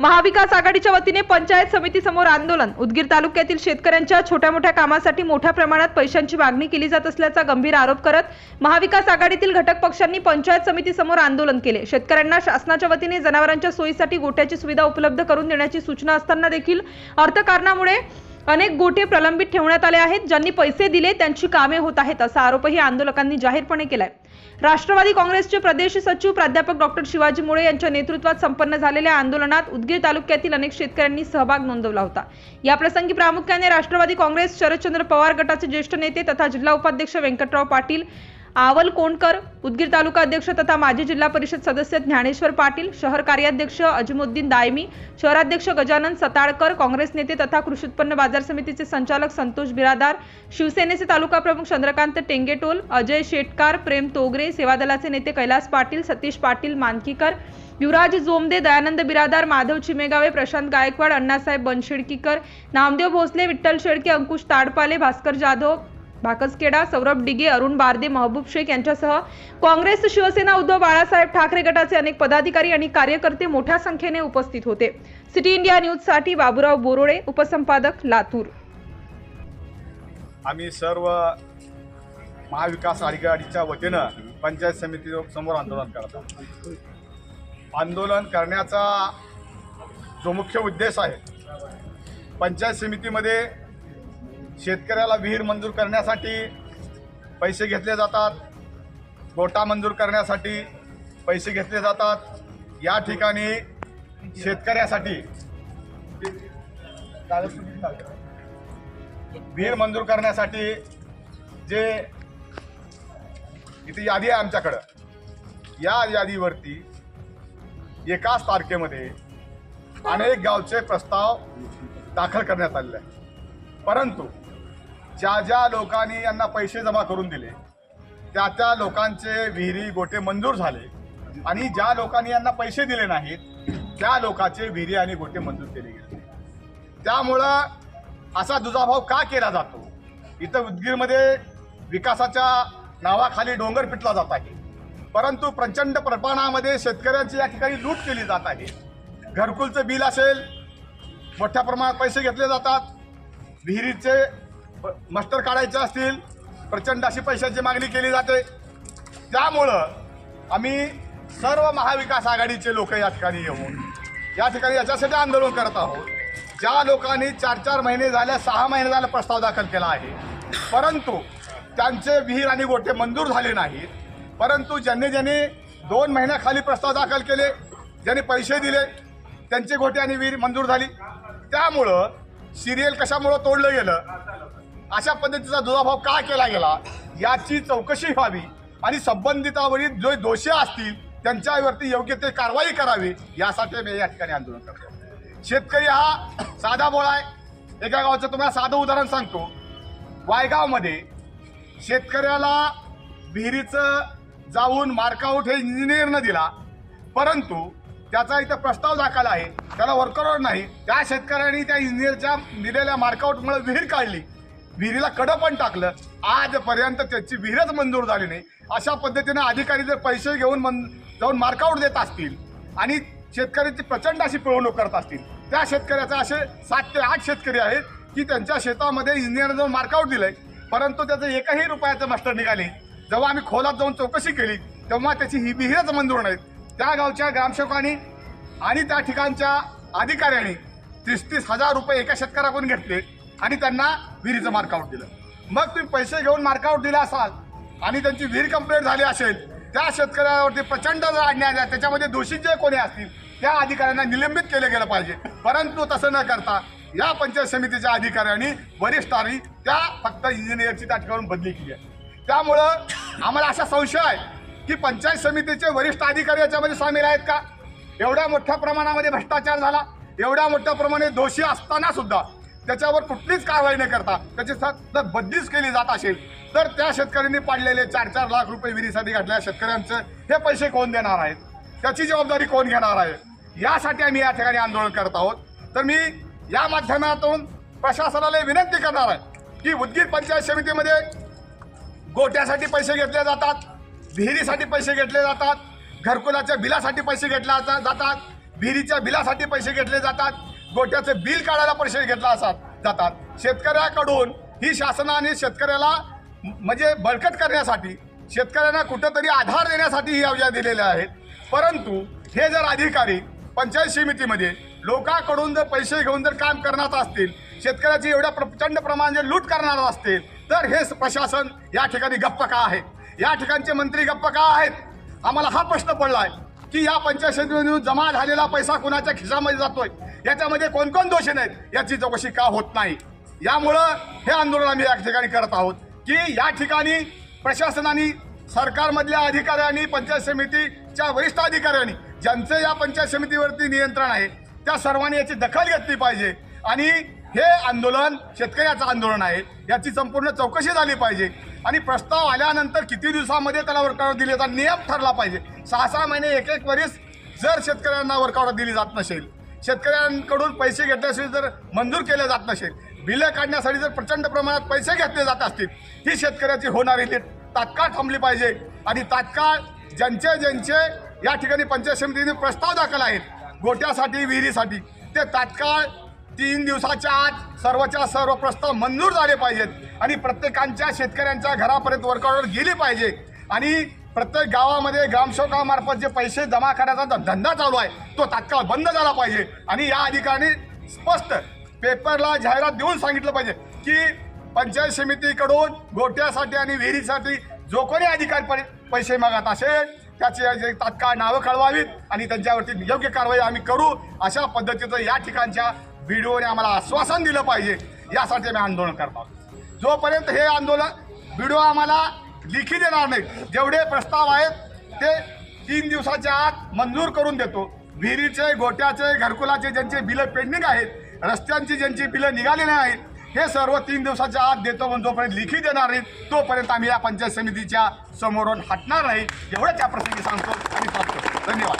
महाविकास आघाडीच्या वतीने पंचायत समितीसमोर आंदोलन. उदगीर तालुक्यातील शेतकऱ्यांच्या छोट्या मोठ्या कामासाठी मोठ्या प्रमाणात पैशांची मागणी केली जात असल्याचा गंभीर आरोप करत महाविकास आघाडीतील घटक पक्षांनी पंचायत समितीसमोर आंदोलन केले. शेतकऱ्यांना शासनाच्या वतीने जनावरांच्या सोयीसाठी गोठ्याची सुविधा उपलब्ध करून देण्याची सूचना असताना देखील अर्थकारणामुळे अनेक गोटे प्रलंबित ठेवण्यात आले आहेत. ज्यांनी पैसे दिले त्यांची कामे होत आहेत असा आरोपही आंदोलकांनी जाहीरपणे केलाय. राष्ट्रवादी काँग्रेसचे प्रदेश सचिव प्राध्यापक डॉक्टर शिवाजी मुळे यांच्या नेतृत्वात संपन्न झालेल्या आंदोलनात उदगीर तालुक्यातील अनेक शेतकऱ्यांनी सहभाग नोंदवला होता. याप्रसंगी प्रामुख्याने राष्ट्रवादी काँग्रेस शरदचंद्र पवार गटाचे ज्येष्ठ नेते तथा जिल्हा उपाध्यक्ष व्यंकटराव पाटील आवल कोणकर उदगीर तालुका अध्यक्ष तथा माजी जिल्हा परिषद सदस्य ज्ञानेश्वर पाटील शहर कार्याध्यक्ष अजमुद्दीन दायमी शहराध्यक्ष गजानन सताळकर काँग्रेस नेते तथा कृषी उत्पन्न बाजार समितीचे संचालक संतोष बिरादार शिवसेनेचे तालुका प्रमुख चंद्रकांत टेंगेटोल अजय शेटकार प्रेम तोगरे सेवा दलाचे नेते कैलास पाटील सतीश पाटील मानकीकर युवराज जोमदे दयानंद बिरादार माधव चिमेगावे प्रशांत गायकवाड अण्णासाहेब बनशेडकीकर नामदेव भोसले विठ्ठल शेडके अंकुश ताडपाले भास्कर जाधव भाकसखेडा सौरभ डिगे अरुण बारदे महबूब शेख यांच्यासह काँग्रेस शिवसेना उद्धव बाळासाहेब ठाकरे गटाचे अनेक पदाधिकारी आणि कार्यकर्ते मोठ्या संख्येने उपस्थित होते. सिटी इंडिया न्यूजसाठी बाबुराव बोरोडे उपसंपादक लातूर. आम्ही सर्व महाविकास आघाडीच्या वतीनं पंचायत समिती समोर आंदोलन करतो आंदोलन करण्याचा जो मुख्य उद्देश आहे पंचायत समितीमध्ये शेतकऱ्याला विहीर मंजूर करण्यासाठी पैसे घेतले जातात. गोटा मंजूर करण्यासाठी पैसे घेतले जातात. या ठिकाणी शेतकऱ्यासाठी विहीर मंजूर करण्यासाठी जे इथे यादी आहे आमच्याकडं या यादीवरती एकाच तारखेमध्ये अनेक गावचे प्रस्ताव दाखल करण्यात आलेले आहे परंतु ज्या ज्या लोकांनी यांना पैसे जमा करून दिले त्या त्या लोकांचे विहिरी गोटे मंजूर झाले. आणि ज्या लोकांनी यांना पैसे दिले नाहीत त्या लोकांचे विहिरी आणि गोटे मंजूर केले गेले त्यामुळं असा दुजाभाव का केला जातो? इथं उदगीरमध्ये विकासाच्या नावाखाली डोंगर पिटला जात आहे. परंतु प्रचंड प्रमाणामध्ये शेतकऱ्यांची या ठिकाणी लूट केली जात आहे. घरकुलचं बिल असेल मोठ्या प्रमाणात पैसे घेतले जातात. विहिरीचे मस्टर काढायचे असतील प्रचंड अशी पैशाची मागणी केली जाते. त्यामुळं आम्ही सर्व महाविकास आघाडीचे लोक या ठिकाणी येऊन या ठिकाणी याच्यासाठी आंदोलन करत आहोत. ज्या लोकांनी चार चार महिने झाल्या सहा महिने झाला प्रस्ताव दाखल केला आहे. परंतु त्यांचे विहीर आणि गोटे मंजूर झाले नाहीत. परंतु ज्यांनी ज्यांनी दोन महिन्याखाली प्रस्ताव दाखल केले ज्यांनी पैसे दिले त्यांचे गोटे आणि विहीर मंजूर झाली. त्यामुळं सिरियल कशामुळं तोडलं गेलं? अशा पद्धतीचा दुजाभाव का केला गेला? याची चौकशी व्हावी आणि संबंधितावरील जो दोषी असतील त्यांच्यावरती योग्य ते कारवाई करावी यासाठी मी या ठिकाणी आंदोलन करतो शेतकरी हा साधा बोळा आहे. एका गावाचं तुम्हाला साधं उदाहरण सांगतो. वायगावमध्ये शेतकऱ्याला विहिरीचं जाऊन मार्कआउट हे इंजिनियरनं दिला परंतु त्याचा इथं प्रस्ताव दाखल आहे. त्याला वर्कआउट नाही. त्या शेतकऱ्यांनी त्या इंजिनियरच्या दिलेल्या मार्कआउटमुळे विहीर काढली. विहिरीला कडं पण टाकलं. आजपर्यंत त्याची विहीरच मंजूर झाली नाही. अशा पद्धतीने अधिकारी जर पैसे घेऊन मन जाऊन मार्कआउट देत असतील आणि शेतकऱ्याची प्रचंड अशी पिळवणूक करत असतील त्या शेतकऱ्याचा असे सात ते आठ शेतकरी आहेत की त्यांच्या शेतामध्ये इंजिनियर जाऊन मार्कआउट दिलंय. परंतु त्याचं एकही रुपयाचं मास्टर निघाले जेव्हा आम्ही खोलात जाऊन चौकशी केली तेव्हा त्याची ही विहीरच मंजूर नाहीत. त्या गावच्या ग्रामसेवकांनी आणि त्या ठिकाणच्या अधिकाऱ्यांनी तीस तीस हजार रुपये एका शेतकऱ्याकडून घेतले. आणि त्यांना विहिरीचं मार्कआउट दिलं. मग तुम्ही पैसे घेऊन मार्कआउट दिला असाल आणि त्यांची विहीर कंप्लीट झाली असेल त्या शेतकऱ्यावरती प्रचंड जर त्याच्यामध्ये दोषी जे कोणी असतील त्या अधिकाऱ्यांना निलंबित केलं गेलं पाहिजे. परंतु तसं न करता या पंचायत समितीच्या अधिकाऱ्यांनी वरिष्ठांनी त्या फक्त इंजिनियरची त्या ठिकाणी बदली केली आहे. त्यामुळं आम्हाला असा संशय आहे की पंचायत समितीचे वरिष्ठ अधिकारी याच्यामध्ये सामील आहेत का? एवढ्या मोठ्या प्रमाणामध्ये भ्रष्टाचार झाला एवढ्या मोठ्या प्रमाणे दोषी असताना सुद्धा त्याच्यावर कुठलीच कारवाई न करता त्याची स- जर बदलीच केली जात असेल तर त्या शेतकऱ्यांनी पाडलेले चार चार लाख रुपये विहिरीसाठी घातलेल्या शेतकऱ्यांचं हे पैसे कोण देणार आहेत? त्याची जबाबदारी कोण घेणार आहे? यासाठी आम्ही या ठिकाणी आंदोलन करत आहोत. तर मी या माध्यमातून प्रशासनाला विनंती करणार आहे की उदगीर पंचायत समितीमध्ये गोट्यासाठी पैसे घेतले जातात विहिरीसाठी पैसे घेतले जातात घरकुलाच्या बिलासाठी पैसे घेतले जातात विहिरीच्या बिलासाठी पैसे घेतले जातात. गोट्याचं बिल काढायला पैसे घेतला असतात जातात. शेतकऱ्याकडून ही शासनाने शेतकऱ्याला म्हणजे बळकट करण्यासाठी शेतकऱ्यांना कुठंतरी आधार देण्यासाठी ही योजना दिलेल्या आहेत. परंतु हे जर अधिकारी पंचायत समितीमध्ये लोकांकडून जर पैसे घेऊन जर काम करणार असतील शेतकऱ्याची एवढ्या प्रचंड प्रमाणात जर लूट करणार असतील तर हे प्रशासन या ठिकाणी गप्प का आहे? या ठिकाणचे मंत्री गप्प का आहेत? आम्हाला हा प्रश्न पडला आहे की या पंचायत समितीमधून जमा झालेला पैसा कुणाच्या खिशामध्ये जातोय? याच्यामध्ये कोणकोण दोषी नाहीत याची चौकशी का होत नाही? यामुळं हे आंदोलन आम्ही या ठिकाणी करत आहोत की या ठिकाणी प्रशासनाने सरकारमधल्या अधिकाऱ्यांनी पंचायत समितीच्या वरिष्ठ अधिकाऱ्यांनी ज्यांचं या पंचायत समितीवरती नियंत्रण आहे त्या सर्वांनी याची दखल घेतली पाहिजे. आणि हे आंदोलन शेतकऱ्याचं आंदोलन आहे याची संपूर्ण चौकशी झाली पाहिजे. आणि प्रस्ताव आल्यानंतर किती दिवसामध्ये त्याला वर्कआउट दिल्याचा नियम ठरला पाहिजे. सहा सहा महिने एक एक वरीस जर शेतकऱ्यांना वर्कआउट दिली जात नसेल शेतकऱ्यांकडून पैसे घेतल्याशिवाय जर मंजूर केले जात नसेल बिलं काढण्यासाठी जर प्रचंड प्रमाणात पैसे घेतले जात असतील ही शेतकऱ्याची होणारी लीट तात्काळ थांबली पाहिजे. आणि तात्काळ ज्यांचे ज्यांचे या ठिकाणी पंचायत समितीने प्रस्ताव दाखल आहेत गोट्यासाठी विहिरीसाठी ते तात्काळ तीन दिवसाच्या आत सर्वच्या सर्व प्रस्ताव मंजूर झाले पाहिजेत. आणि प्रत्येकांच्या शेतकऱ्यांच्या घरापर्यंत वर्कआउट गेली पाहिजे. आणि प्रत्येक गावामध्ये ग्रामसेवकामार्फत जे पैसे जमा करण्याचा जो धंदा चालू आहे तो तात्काळ बंद झाला पाहिजे. आणि या अधिकाऱ्यांनी स्पष्ट पेपरला जाहिरात देऊन सांगितलं पाहिजे की पंचायत समितीकडून गोट्यासाठी आणि विहिरीसाठी जो कोणी अधिकारी पैसे मागत असेल त्याचे तात्काळ नावं कळवावीत आणि त्यांच्यावरती योग्य कारवाई आम्ही करू. अशा पद्धतीचं या ठिकाणच्या व्हिडिओने आम्हाला आश्वासन दिलं पाहिजे. यासाठी आम्ही आंदोलन करतो जोपर्यंत हे आंदोलन व्हिडिओ आम्हाला लिखी देणार नाहीत जेवढे प्रस्ताव आहेत ते तीन दिवसाच्या आत मंजूर करून देतो. विहिरीचे गोट्याचे घरकुलाचे ज्यांचे बिलं पेंडिंग आहेत रस्त्यांची ज्यांची बिलं निघालेली आहेत हे सर्व तीन दिवसाच्या आत देतो म्हणून जोपर्यंत लिखी देणार नाही तोपर्यंत आम्ही या पंचायत समितीच्या समोरून हटणार नाही. एवढं त्या प्रसंगी सांगतो आणि सांगतो धन्यवाद.